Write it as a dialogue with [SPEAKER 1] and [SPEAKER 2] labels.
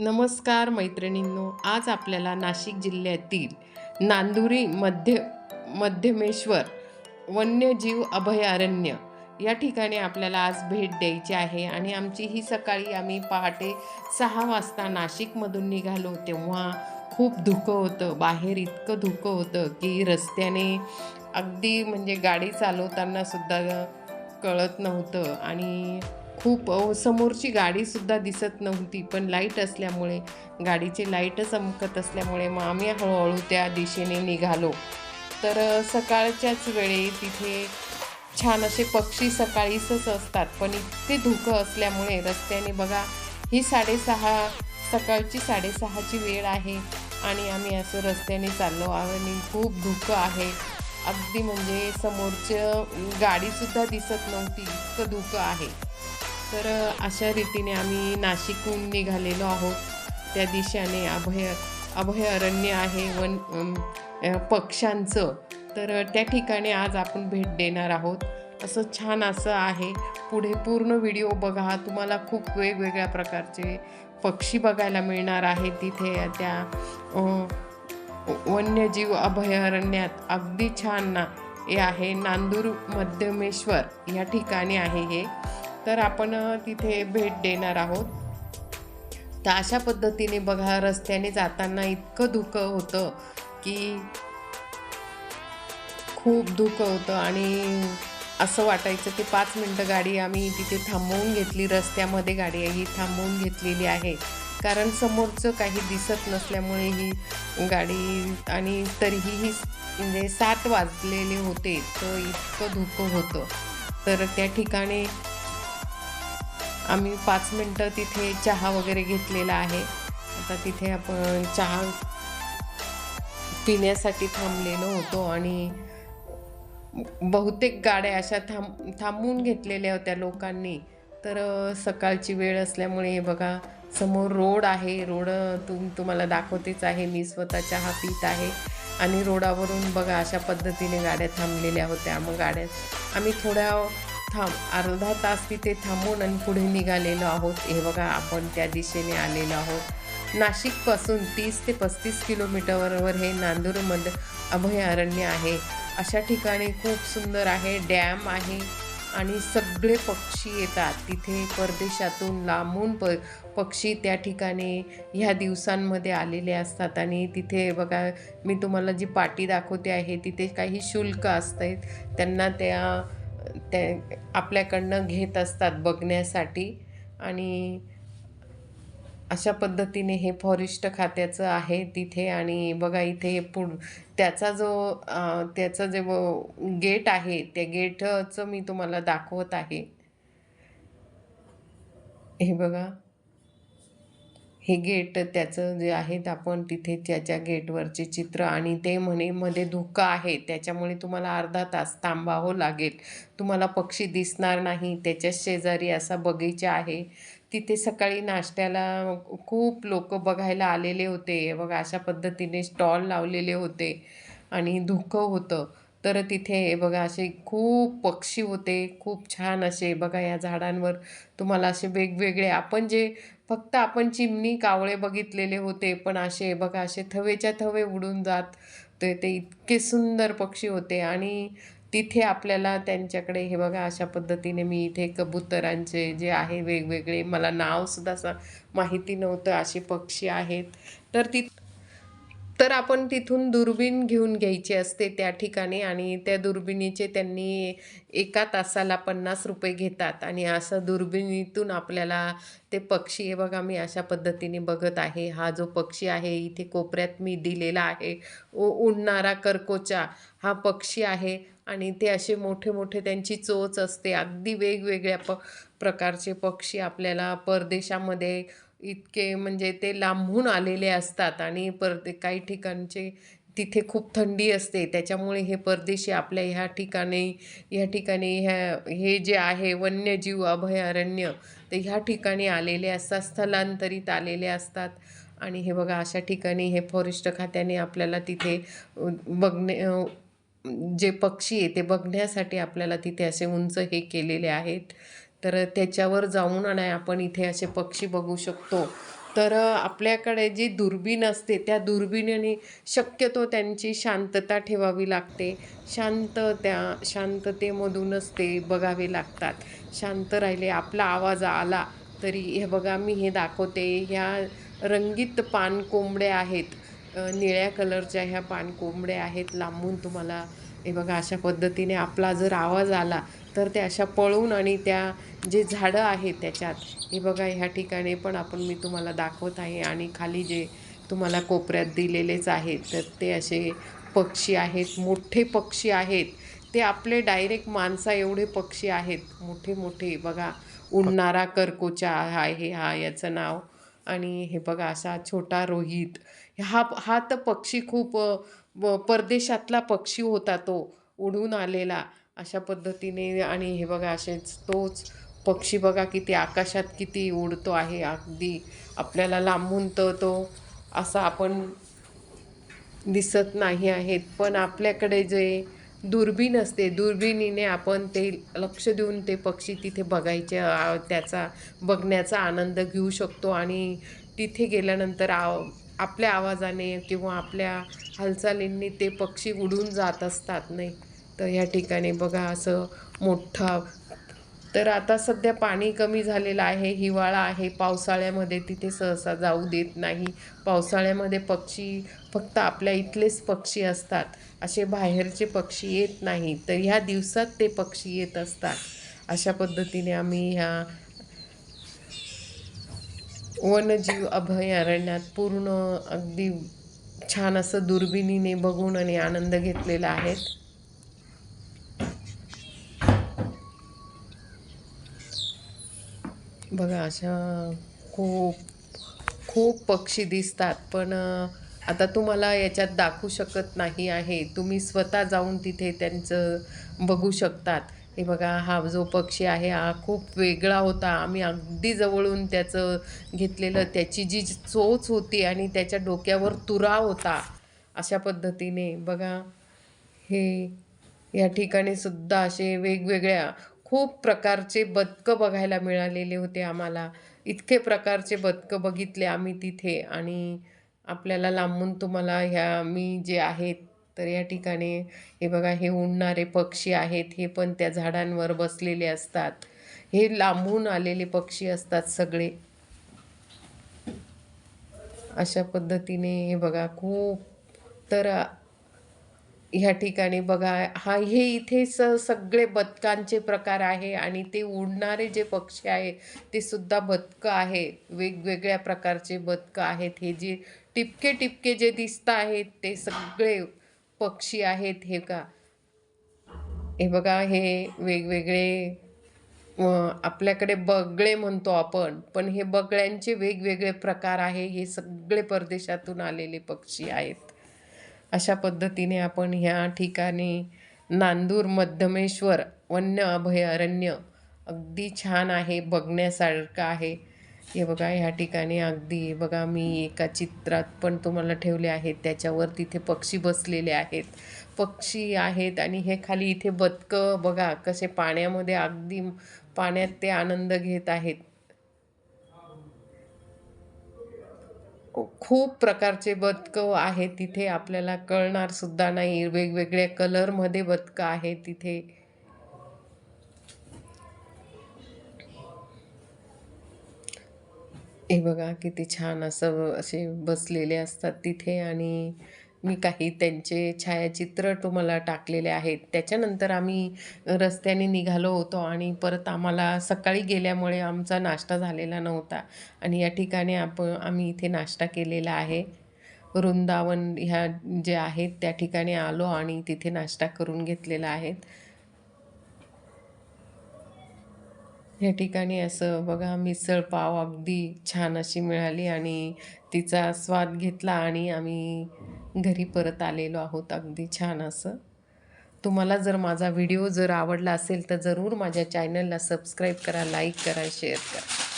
[SPEAKER 1] नमस्कार मैत्रिणींनो आज आपल्याला नाशिक जिल्ह्यातील नांदुरी मध्य मध्यमेश्वर वन्यजीव अभयारण्य या ठिकाणी आपल्याला आज भेट द्यायची आहे आणि आमची ही सकाळी आम्ही पहाटे सहा वाजता नाशिकमधून निघालो तेव्हा खूप धुकं होतं. बाहेर इतकं धुकं होतं की रस्त्याने अगदी म्हणजे गाडी चालवताना सुद्धा कळत नव्हतं आणि खूप समोरची गाडीसुद्धा दिसत नव्हती पण लाइट असल्यामुळे गाडीचे लाइट चमकत असल्यामुळे मग आम्ही हळूहळू त्या दिशेने निघालो. तर सकाळच्याच वेळी तिथे छान असे पक्षी सकाळीच असतात पण इतके धुकं असल्यामुळे रस्त्याने बघा ही साडेसहा सकाळची साडेसहाची वेळ आहे आणि आम्ही असं रस्त्याने चाललो आणि खूप धुकं आहे. अगदी म्हणजे समोरचं गाडीसुद्धा दिसत नव्हती इतकं धुकं आहे. तर अशा रीतीने आम्ही नाशिकहून निघालेलो आहोत. त्या दिशेने अभय अभयारण्य आहे वन पक्ष्यांचं. तर त्या ठिकाणी आज आपण भेट देणार आहोत. असं छान असं आहे. पुढे पूर्ण व्हिडिओ बघा. तुम्हाला खूप वेगवेगळ्या प्रकारचे पक्षी बघायला मिळणार आहे तिथे. त्या वन्यजीव अभयारण्यात अगदी छान ना हे आहे. नांदूर मध्यमेश्वर या ठिकाणी आहे हे. तर आपण तिथे भेट देणार आहोत. तर अशा पद्धतीने बघा रस्त्याने जाताना इतकं धुकं होतं की खूप धुकं होतं आणि असं वाटायचं की पाच मिनटं गाडी आम्ही तिथे थांबवून घेतली रस्त्यामध्ये गाडी ही थांबवून घेतलेली आहे. कारण समोरचं काही दिसत नसल्यामुळे ही गाडी आणि तरीही ही म्हणजे सात वाजलेले होते तर इतकं धुकं होतं. तर त्या ठिकाणी आम्ही पाच मिनटं तिथे चहा वगैरे घेतलेला आहे. आता तिथे आपण चहा पिण्यासाठी थांबलेलो होतो आणि बहुतेक गाड्या अशा थांब थांबवून घेतलेल्या होत्या लोकांनी. तर सकाळची वेळ असल्यामुळे हे बघा समोर रोड आहे. रोड तुम तुम्हाला दाखवतेच आहे. मी स्वतः चहा पित आहे. आणि रोडावरून बघा अशा पद्धतीने गाड्या थांबलेल्या होत्या. मग गाड्या आम्ही थोड्या थांब अर्धा तास तिथे थांबून आणि पुढे निघालेलो आहोत. हे बघा आपण त्या दिशेने आलेलो आहोत. नाशिकपासून तीस ते पस्तीस किलोमीटरवर हे नांदूरमध्ये अभयारण्य आहे. अशा ठिकाणी खूप सुंदर आहे डॅम आहे आणि सगळे पक्षी येतात. तिथे परदेशातून लांबून प पक्षी त्या ठिकाणी ह्या दिवसांमध्ये आलेले असतात. आणि तिथे बघा मी तुम्हाला जी पाटी दाखवते आहे तिथे काही शुल्क असते त्यांना त्या त्या आपल्याकडनं घेत असतात बघण्यासाठी. आणि अशा पद्धतीने हे फॉरेस्ट खात्याचं आहे तिथे. आणि बघा इथे पुढ त्याचा जो त्याचं जे गेट आहे त्या गेटचं मी तुम्हाला दाखवत आहे. हे बघा. हे गेट त्याचं जे आहेत आपण तिथे त्याच्या गेटवरचे चित्र आणि ते म्हणे मध्ये धुकं आहे. त्याच्यामुळे तुम्हाला अर्धा तास थांबावं लागेल. तुम्हाला पक्षी दिसणार नाही. त्याच्या शेजारी असा बगीचा आहे. तिथे सकाळी नाश्त्याला खूप लोक बघायला आलेले होते. बघा अशा पद्धतीने स्टॉल लावलेले होते आणि धुकं होतं. तर तिथे बघा असे खूप पक्षी होते खूप छान असे बघा या झाडांवर तुम्हाला असे वेगवेगळे आपण जे फक्त आपण चिमणी कावळे बघितलेले होते पण असे बघा असे थवेच्या थवे उडून जात ते ते इतके सुंदर पक्षी होते आणि तिथे आपल्याला त्यांच्याकडे हे बघा अशा पद्धतीने मी इथे कबुतरांचे जे आहे वेगवेगळे मला नावसुद्धा असं माहिती नव्हतं असे पक्षी आहेत. तर ती तर आपण तिथून दुर्बीण घेऊन घ्यायची असते त्या ठिकाणी आणि त्या दुर्बिणीचे त्यांनी एका तासाला पन्नास रुपये घेतात आणि असं दुर्बिणीतून आपल्याला ते पक्षी हे बघा मी अशा पद्धतीने बघत आहे. हा जो पक्षी आहे इथे कोपऱ्यात मी दिलेला आहे. उ उडणारा करकोचा हा पक्षी आहे आणि ते असे मोठे मोठे त्यांची चोच असते. अगदी वेगवेगळ्या प प्रकारचे पक्षी आपल्याला परदेशामध्ये इतके म्हणजे ते लांबून आलेले असतात आणि परदे काही ठिकाणचे तिथे खूप थंडी असते. त्याच्यामुळे हे परदेशी आपल्या ह्या ठिकाणी ह्या ठिकाणी ह्या हे जे आहे वन्यजीव अभयारण्य ते ह्या ठिकाणी आलेले असतात स्थलांतरित आलेले असतात. आणि हे बघा अशा ठिकाणी हे फॉरेस्ट खात्याने आपल्याला तिथे बघणे जे पक्षी आहे ते बघण्यासाठी आपल्याला तिथे असे उंच हे केलेले आहेत. तर त्याच्यावर जाऊन आणि आपण इथे असे पक्षी बघू शकतो. तर आपल्याकडे जी दुर्बीण असते त्या दुर्बिणीने शक्यतो त्यांची शांतता ठेवावी लागते. शांत त्या शांततेमधूनच ते बघावे लागतात. शांत राहिले आपला आवाज आला तरी हे बघा मी हे दाखवते. ह्या रंगीत पानकोंबड्या आहेत. निळ्या कलरच्या ह्या पानकोंबड्या आहेत. लांबून तुम्हाला हे बघा अशा पद्धतीने आपला जर आवाज आला तर त्या अशा पळून आणि त्या जे झाडं आहेत त्याच्यात हे बघा ह्या ठिकाणी पण आपण मी तुम्हाला दाखवत आहे. आणि खाली जे तुम्हाला कोपऱ्यात दिलेलेच आहेत तर ते असे पक्षी आहेत मोठे पक्षी आहेत. ते आपले डायरेक्ट माणसा एवढे पक्षी आहेत मोठे मोठे बघा उडणारा करकोचा आहे हा याचं नाव. आणि हे बघा असा छोटा रोहित. हा हा तर पक्षी खूप व- परदेशातला पक्षी होता तो उडून आलेला अशा पद्धतीने. आणि हे बघा असेच तोच पक्षी बघा किती आकाशात किती उडतो आहे. अगदी आपल्याला लांबून तर तो असा आपण दिसत नाही आहेत. पण आपल्याकडे जे दुर्बीण असते. दुर्बिणीने आपण ते लक्ष देऊन ते पक्षी तिथे बघायचे त्याचा बघण्याचा आनंद घेऊ शकतो आणि तिथे गेल्यानंतर आव आपल्या आवाजाने किंवा आपल्या हालचालींनी ते पक्षी उडून जात असतात नाही. तर ह्या ठिकाणी बघा असं मोठा तर आता सध्या पाणी कमी झालेलं आहे हिवाळा आहे पावसाळ्यामध्ये तिथे सहसा जाऊ देत नाही. पावसाळ्यामध्ये पक्षी फक्त आपल्या इथलेच पक्षी असतात. असे बाहेरचे पक्षी येत नाही तर ह्या दिवसात ते पक्षी येत असतात. अशा पद्धतीने आम्ही ह्या वनजीव अभयारण्यात पूर्ण अगदी छान असं दुर्बिणीने बघून आणि आनंद घेतलेला आहे. बघा अशा खूप खूप पक्षी दिसतात पण आता तुम्हाला याच्यात दाखवू शकत नाही आहे. तुम्ही स्वतः जाऊन तिथे त्यांचं बघू शकतात. हे बघा हा जो पक्षी आहे हा खूप वेगळा होता. आम्ही अगदी जवळून त्याचं घेतलेलं त्याची जी चोच होती आणि त्याच्या डोक्यावर तुरा होता अशा पद्धतीने. बघा हे या ठिकाणी सुद्धा असे वेगवेगळ्या खूप प्रकारचे बदकं बघायला मिळालेले होते आम्हाला. इतके प्रकारचे बदकं बघितले आम्ही तिथे आणि आपल्याला लांबून तुम्हाला ह्या मी जे आहेत तर या ठिकाणी हे बघा हे उडणारे पक्षी आहेत हे पण त्या झाडांवर बसलेले असतात. हे लांबून आलेले पक्षी असतात सगळे. अशा पद्धतीने हे बघा खूप तर ह्या ठिकाणी बघा हा हे इथे स सगळे बदकांचे प्रकार आहे आणि ते उडणारे जे पक्षी आहे ते सुद्धा बदकं आहे. वेगवेगळ्या प्रकारचे बदकं आहेत. हे जे टिपके टिपके जे दिसत आहेत ते सगळे पक्षी आहेत. हे का हे बघा हे वेगवेगळे आपल्याकडे बगळे म्हणतो आपण पण हे बगळ्यांचे वेगवेगळे प्रकार आहे. हे सगळे परदेशातून आलेले पक्षी आहेत. अशा पद्धतीने आपण ह्या ठिकाणी नांदूर मध्यमेश्वर वन्य अभयारण्य अगदी छान आहे बघण्यासारखं आहे. हे बघा ह्या ठिकाणी अगदी बघा मी एका चित्रात पण तुम्हाला ठेवले आहेत. त्याच्यावर तिथे पक्षी बसलेले आहेत. पक्षी आहेत आणि हे खाली इथे बदकं बघा कसे पाण्यामध्ये अगदी पाण्यात ते आनंद घेत आहेत. खूप प्रकारचे बदकं आहेत तिथे आपल्याला कळणार सुद्धा नाही. वेगवेगळ्या कलरमध्ये बदकं आहेत तिथे. हे बघा किती छान असं असे बसलेले असतात तिथे आणि मी काही त्यांचे छायाचित्र तुम्हाला टाकलेले आहेत. त्याच्यानंतर आम्ही रस्त्याने निघालो होतो आणि परत आम्हाला सकाळी गेल्यामुळे आमचा नाश्ता झालेला नव्हता. आणि या ठिकाणी आपण आम्ही इथे नाश्ता केलेला आहे. वृंदावन ह्या जे आहेत त्या ठिकाणी आलो आणि तिथे नाश्ता करून घेतलेला आहे या ठिकाणी असं बघा मिसळ पाव अगदी छान अशी मिळाली आणि तिचा स्वाद घेतला आणि आम्ही घरी परत आलेलो आहोत. अगदी छान असं. तुम्हाला जर माझा व्हिडिओ जर आवडला असेल तर जरूर माझ्या चॅनलला सबस्क्राईब करा लाईक करा शेअर करा.